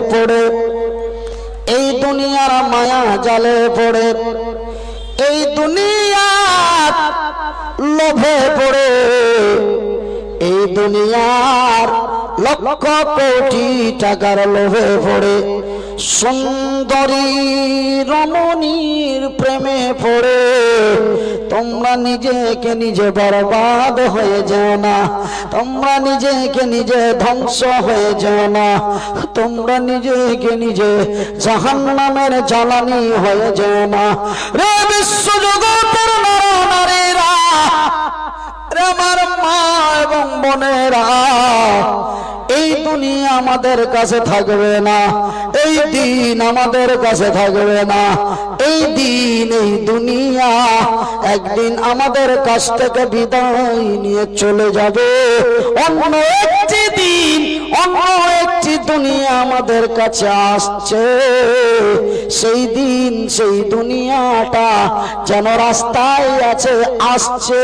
পড়ে। এই দুনিয়ার মায়া জালে পড়ে। এই দুনিয়ার লোভে পড়ে। এই দুনিয়ার লক্ষ কোটি টাকার লোভে পড়ে। সুন্দরী রমণীর প্রেমে পড়ে। তোমরা নিজেকে নিজে বরবাদ হয়ে যাও না। তোমরা নিজেকে নিজে ধ্বংস হয়ে যাও না। তোমরা নিজেকে নিজে জাহান্নামের জ্বালানি হয়ে যাও না। রে বিশ্ব জগতের নারীরা রে আমার মা এবং বোনেরা, এই দুনিয়া আমাদের কাছে থাকবে না, এই দিন আমাদের কাছে থাকবে না, এই দিন, এই দুনিয়া একদিন আমাদের কাছ থেকে বিদায় নিয়ে চলে যাবে। অন্য একটি দিন, অন্য দুনিয়া আমাদের কাছে আসছে। সেই দিন, সেই দুনিয়াটা যেন রাস্তায় আছে, আসছে,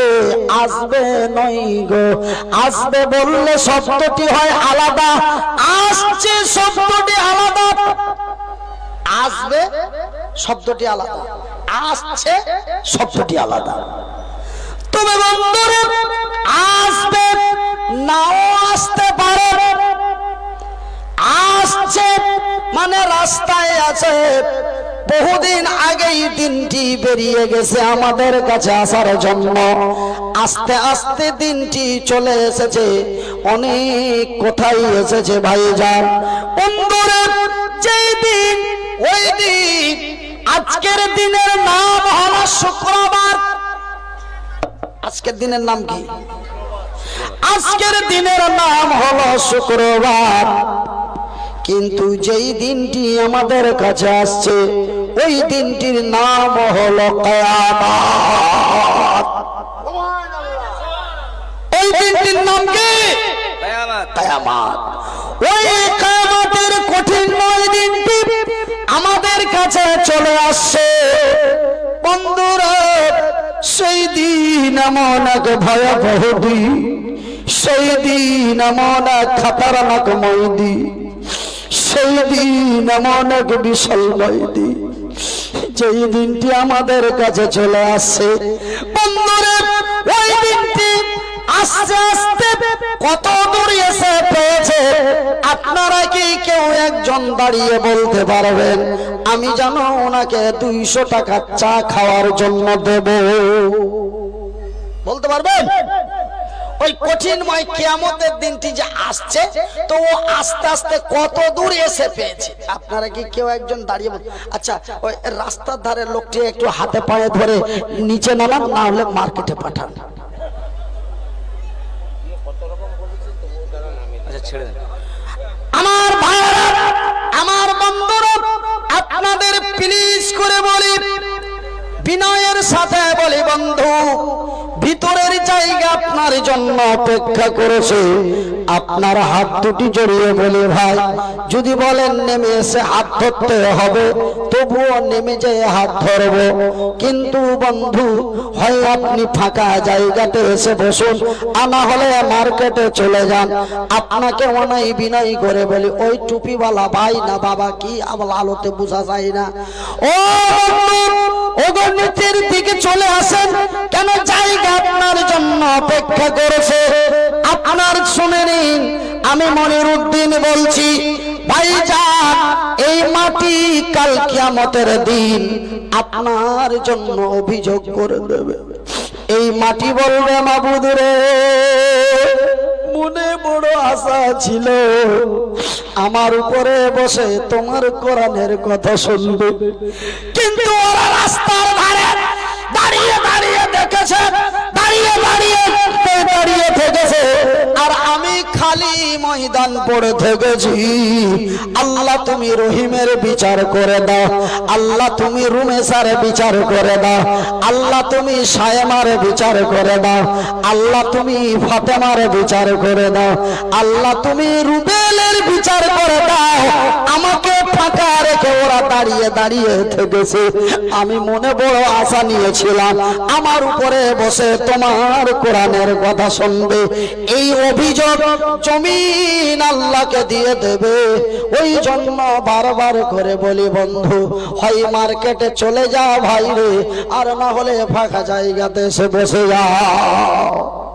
আসবে নয় গো। আসবে বললে শব্দটি হয় আলাদা, আসছে শব্দটি আলাদা। আসবে শব্দটি আলাদা, আসছে শব্দটি আলাদা। তবে বন্ধুরে, আসবে, নাও আসতে পারে। আছে। বহুদিন আগেই দিনটি বেরিয়ে গেছে আমাদের কাছে আসার জন্য। আস্তে আস্তে দিনটি চলে এসেছে। অনেক কোথায় এসেছে ওই দিন, আজকের দিনের নাম হলো শুক্রবার। আজকের দিনের নাম কি? আজকের দিনের নাম হলো শুক্রবার। কিন্তু যেই দিনটি আমাদের কাছে আসছে ওই দিনটির নাম হলো কয়ামাত। ওই দিনটির নাম কি? কয়ামাত। ওই কয়ামাতের কঠিনময় দিনটি আমাদের কাছে চলে আসছে। বন্ধুরা সেই দিন এমন এক ভয়াবহ দিন সেই দিন এমন এক খাতারনাকময় দিন সেই দিন দিন যেই দিনটি আমাদের কাছে চলে আসছে আস্তে আস্তে কত দূর এসে পেয়েছে, আপনারা কি কেউ একজন দাঁড়িয়ে বলতে পারবেন, আমি জানো ওনাকে দুইশো টাকা চা খাওয়ার জন্য দেব। বলতে পারবেন? ওই কঠিনময় কিয়ামতের দিনটি যে আসছে তো ও আস্তে আস্তে কত দূর এসে পেয়েছে। আপনারা কি কেউ একজন দাঁড়িয়ে আচ্ছা ওই রাস্তার ধারে লোকটি একটু হাতে পায়ে ধরে নিচে নামান না হলে মার্কেটে পাঠান। আমার ভাইয়েরা আমার বন্ধুরা আপনাদের প্লিজ করে বলি বিনয়ের সাথে বলি বন্ধু আপনার অপেক্ষা করেছে। আপনার হাত দুটি জড়িয়ে বলে, ভাই, যদি বলেন নেমে এসে হাত ধরতে হবে, তবুও নেমে যেয়ে হাত ধরব। কিন্তু বন্ধু, হয় আপনি ফাঁকা জায়গাতে এসে বসুন আনা হলে মার্কেটে চলে যান। আপনাকে অনাই বিনয় করে বলি, ওই টুপিওয়ালা ভাই না বাবা, কি আবার আলোতে বোঝা যায় না? ও নিচের দিকে চলে আসেন, কেন জায়গা জন্য অপেক্ষা করেছে। আপনার শুনে নিন, আমি মনির উদ্দিন বলছি, ভাইজান, এই মাটি কাল কিয়ামতের দিন আপনার জন্য অভিযোগ করে দেবে। এই মাটি বলবে মাবুদ রে, মনে বড় আশা ছিল। আমার উপরে বসে তোমার কোরআনের কথা শুনবে। কিন্তু ওরা রাস্তার ধারে দাঁড়িয়ে দাঁড়িয়ে দেখেছে দাঁড়িয়ে দাঁড়িয়ে দাঁড়িয়ে থেকেছে আর আমি খালি ময়দান পড়ে থেকেছি। আল্লাহ তুমি রহিমের বিচার করে দাও। আল্লাহ তুমি রুমেশার বিচার করে দাও। আল্লাহ তুমি সায়মার বিচার করে দাও। আল্লাহ তুমি ফাতেমার বিচার করে দাও। আল্লাহ তুমি রুবেলের বিচার করে দাও। আমাকে ফাঁকা রেখে ওরা দাঁড়িয়ে দাঁড়িয়ে থেকেছে। আমি মনে বড় আশা নিয়েছিলাম, আমার উপরে বসে তোমার কোরআনের কথা শুনবে। এই অভিযোগ জমিন আল্লাহকে দিয়ে দেবে। ওই জন্য বারবার করে বলি, বন্ধু, হয় মার্কেটে চলে যা ভাই রে, আর না হলে ফাঁকা জায়গাতে এসে বসে যাও